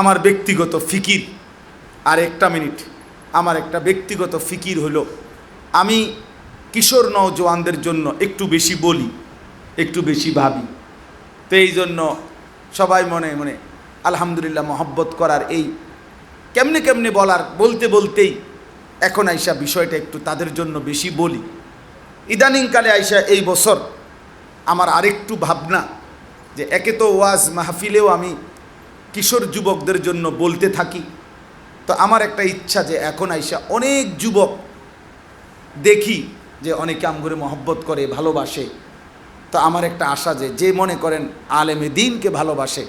আমার ব্যক্তিগত ফিকির। আর একটা মিনিট। আমার একটা ব্যক্তিগত ফিকির হলো, আমি কিশোর নওজোয়ানদের জন্য একটু বেশি বলি, একটু বেশি ভাবি। তো এই জন্য সবাই মনে মনে আলহামদুলিল্লাহ মহব্বত করার এই কেমনে কেমনে বলার, বলতে বলতেই এখন আইসা বিষয়টা একটু তাদের জন্য বেশি বলি। ইদানিংকালে আইসা এই বছর আমার আরেকটু ভাবনা যে একে তো ওয়াজ মাহফিলেও আমি কিশোর যুবকদের জন্য বলতে থাকি। তো আমার একটা ইচ্ছা যে এখন আইসা অনেক যুবক দেখি যে অনেকে আমগরে মহব্বত করে, ভালোবাসে। তো আমার একটা আশা যে যে মনে করেন আলেমে দিনকে ভালোবাসে,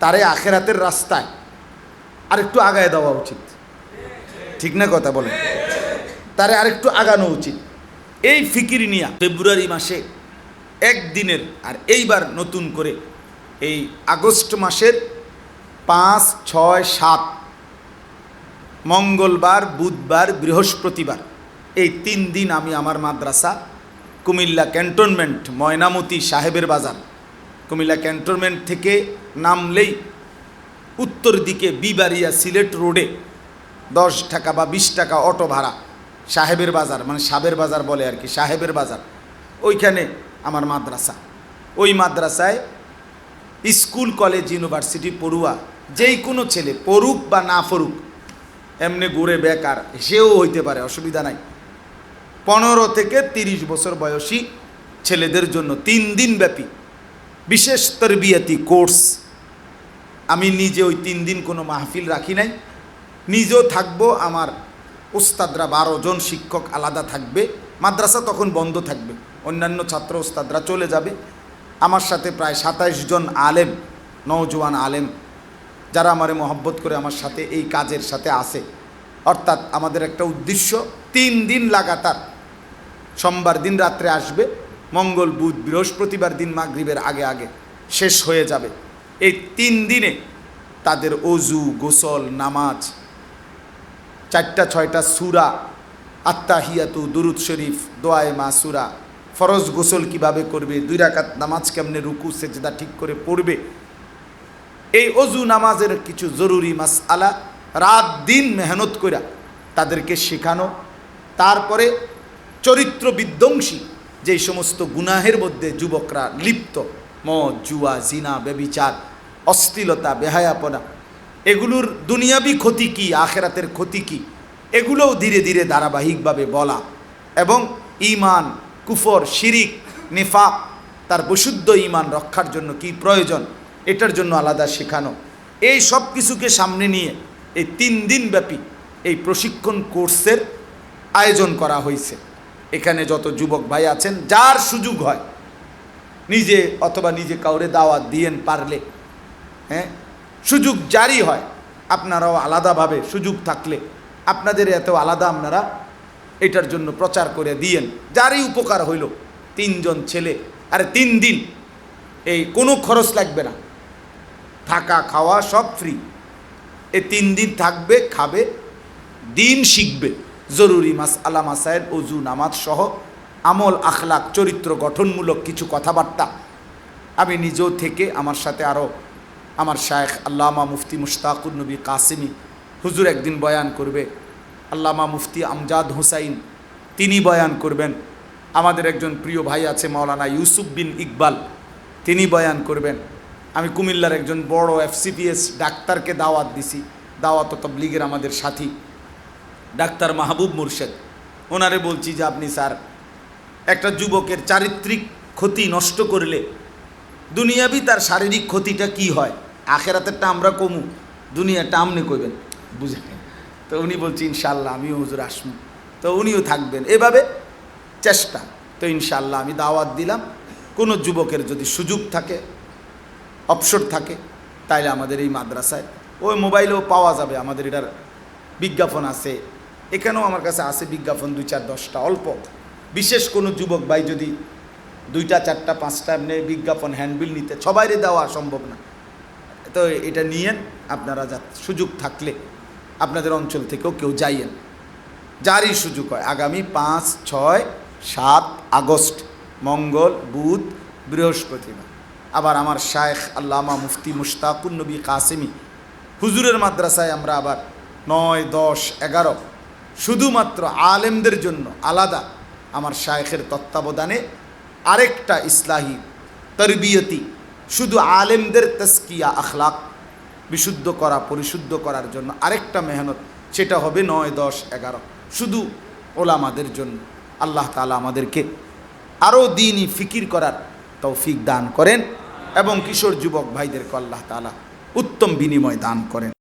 তারে আখেরাতের রাস্তায় আর একটু আগায় দেওয়া উচিত। ঠিক না কথা বলেন? তারে আরেকটু আগানো উচিত। এই ফিকির নিয়া ফেব্রুয়ারি মাসে একদিনের আর এইবার নতুন করে এই আগস্ট মাসের পাঁচ, ছয়, সাত। মঙ্গলবার, বুধবার, বৃহস্পতিবার। এই তিন দিন আমি আমার মাদ্রাসা কুমিল্লা ক্যান্টনমেন্ট ময়নামতি সাহেবের বাজার। কুমিল্লা ক্যান্টনমেন্ট থেকে নামলেই উত্তর দিকে বিবারিয়া সিলেট রোডে দশ টাকা বা বিশ টাকা অটো ভাড়া সাহেবের বাজার মানে সাবের বাজার বলে আর কি, সাহেবের বাজার। ওইখানে আমার মাদ্রাসা। ওই মাদ্রাসায় স্কুল, কলেজ, ইউনিভার্সিটি পড়ুয়া যেই কোনো ছেলে পড়ুক বা না পড়ুক, এমনি ঘুরে বেকার, সেও হইতে পারে, অসুবিধা নাই। পনেরো থেকে তিরিশ বছর বয়সী ছেলেদের জন্য তিন দিন ব্যাপী বিশেষ তরবিয়াতি কোর্স। আমি নিজে ওই তিন দিন কোনো মাহফিল রাখি নাই। নিজেও থাকব, আমার ওস্তাদরা বারো জন শিক্ষক আলাদা থাকবে, মাদ্রাসা তখন বন্ধ থাকবে। অন্যান্য ছাত্র ওস্তাদরা চলে যাবে। আমার সাথে প্রায় সাতাইশ জন আলেম, নওজোয়ান আলেম যারা আমারে মহব্বত করে আমার সাথে এই কাজের সাথে আসে অর্থাৎ আমাদের একটা উদ্দেশ্য, তিন দিন লাগাতার। সোমবার দিন রাত্রে আসবে, মঙ্গল, বুধ, বৃহস্পতিবার দিন মাগরিবের আগে আগে শেষ হয়ে যাবে। এই তিন দিনে তাদের অজু, গোসল, নামাজ, চারটা, ছয়টা সুরা আত্মাহিয়াতু দুরুদ শরীফ, দোয়ায় মা সুরা ফরজ গোসল কীভাবে করবে, দুই রাকাত নামাজ কেমনে রুকু, সেজদা ঠিক করে পড়বে এই অজু নামাজের কিছু জরুরি মাস আলা রাত দিন মেহনত কইরা তাদেরকে শেখানো, তারপরে চরিত্র বিধ্বংসী, যেই সমস্ত গুনাহের মধ্যে যুবকরা লিপ্ত, মদ, জুয়া, জিনা বেবিচার অশ্লীলতা, বেহায়াপনা, এগুলোর দুনিয়াবি ক্ষতি কি, আখেরাতের ক্ষতি কি, এগুলোও ধীরে ধীরে ধারাবাহিকভাবে বলা এবং ইমান কুফর, শিরিক, নেফাক, তার বিশুদ্ধ ইমান রক্ষার জন্য কি প্রয়োজন এটার জন্য আলাদা শেখানো। এই সব কিছুকে সামনে নিয়ে এই তিন দিন ব্যাপী এই প্রশিক্ষণ কোর্সের আয়োজন করা হয়েছে। এখানে যত যুবক ভাই আছেন, যার সুযোগ হয়, নিজে অথবা নিজে কাউরে দাওয়াত দিয়েন পারলে হ্যাঁ? সুযোগ জারি হয়, আপনারাও আলাদাভাবে সুযোগ থাকলে আপনাদের এত আলাদা আপনারা এটার জন্য প্রচার করে দিয়েন। যারই উপকার হইল, তিনজন ছেলে, আরে তিন দিন, এই কোনো খরচ লাগবে না। থাকা খাওয়া সব ফ্রি এ তিন দিন থাকবে, খাবে, দিন শিখবে। জরুরি মাস আলা মাসায়ের অজু নামাজ সহ আমল, আখলাক, চরিত্র গঠনমূলক কিছু কথাবার্তা। আমি নিজেও থেকে আমার সাথে আরও আমার শায়েখ আল্লামা মুফতি মুশতাকুর নবী কাসিমি হুজুর একদিন বয়ান করবে। আল্লামা মুফতি আমজাদ হুসাইন, তিনি বয়ান করবেন। আমাদের একজন প্রিয় ভাই আছে মাওলানা ইউসুফ বিন ইকবাল, তিনি বয়ান করবেন। আমি কুমিল্লার একজন বড় এফসিপিএস ডাক্তারকে দাওয়াত দিছি। দাওয়াত তবলিগের আমাদের সাথী। ডাক্তার মাহবুব মুর্শেদ। ওনারে বলছি যে, আপনি স্যার, একটা যুবকের চারিত্রিক ক্ষতি নষ্ট করলে দুনিয়াবি তার শারীরিক ক্ষতিটা কি হয়? আখেরাতেরটা আমরা কমু। দুনিয়াটা আমনে কইবেন। বুঝে তো উনি বলছি ইনশাল্লাহ আমিও হুজুর আসমু। তো উনিও থাকবেন। এভাবে চেষ্টা। তো ইনশাল্লাহ আমি দাওয়াত দিলাম। কোনো যুবকের যদি সুযোগ থাকে অবসর থাকে, তাইলে আমাদের এই মাদ্রাসায়। ওই মোবাইলেও পাওয়া যাবে, আমাদের এটার বিজ্ঞাপন আছে। এখানেও আমার কাছে আছে বিজ্ঞাপন দুই চার দশটা, অল্প। বিশেষ কোনো যুবক ভাই যদি দুইটা, চারটা, পাঁচটা এমনি বিজ্ঞাপন হ্যান্ডবিল নিতে, সবাইরে দেওয়া সম্ভব না। তো এটা নিয়েন, আপনারা যা সুযোগ থাকলে আপনাদের অঞ্চল থেকেও কেউ যাইয়েন। যারই সুযোগ হয়, আগামী পাঁচ, ছয়, সাত আগস্ট, মঙ্গল, বুধ, বৃহস্পতিবার। আবার আমার শায়েখ আল্লামা মুফতি মুশতাকুর নবী কাসেমি। হুজুরের মাদ্রাসায় আমরা আবার নয়, দশ, এগারো, শুধুমাত্র আলেমদের জন্য আলাদা আমার শায়েখের তত্ত্বাবধানে আরেকটা ইসলাহী তরবিয়তি, শুধু আলেমদের তস্কিয়া আখলাক বিশুদ্ধ করা, পরিশুদ্ধ করার জন্য আরেকটা মেহনত, সেটা হবে নয়, দশ, এগারো, শুধু ওলামাদের জন্য। আল্লাহ তালা আমাদেরকে আরও দিনই ফিকির করার তৌফিক দান করেন এবং কিশোর যুবক ভাইদেরকে আল্লাহ তালা উত্তম বিনিময় দান করেন।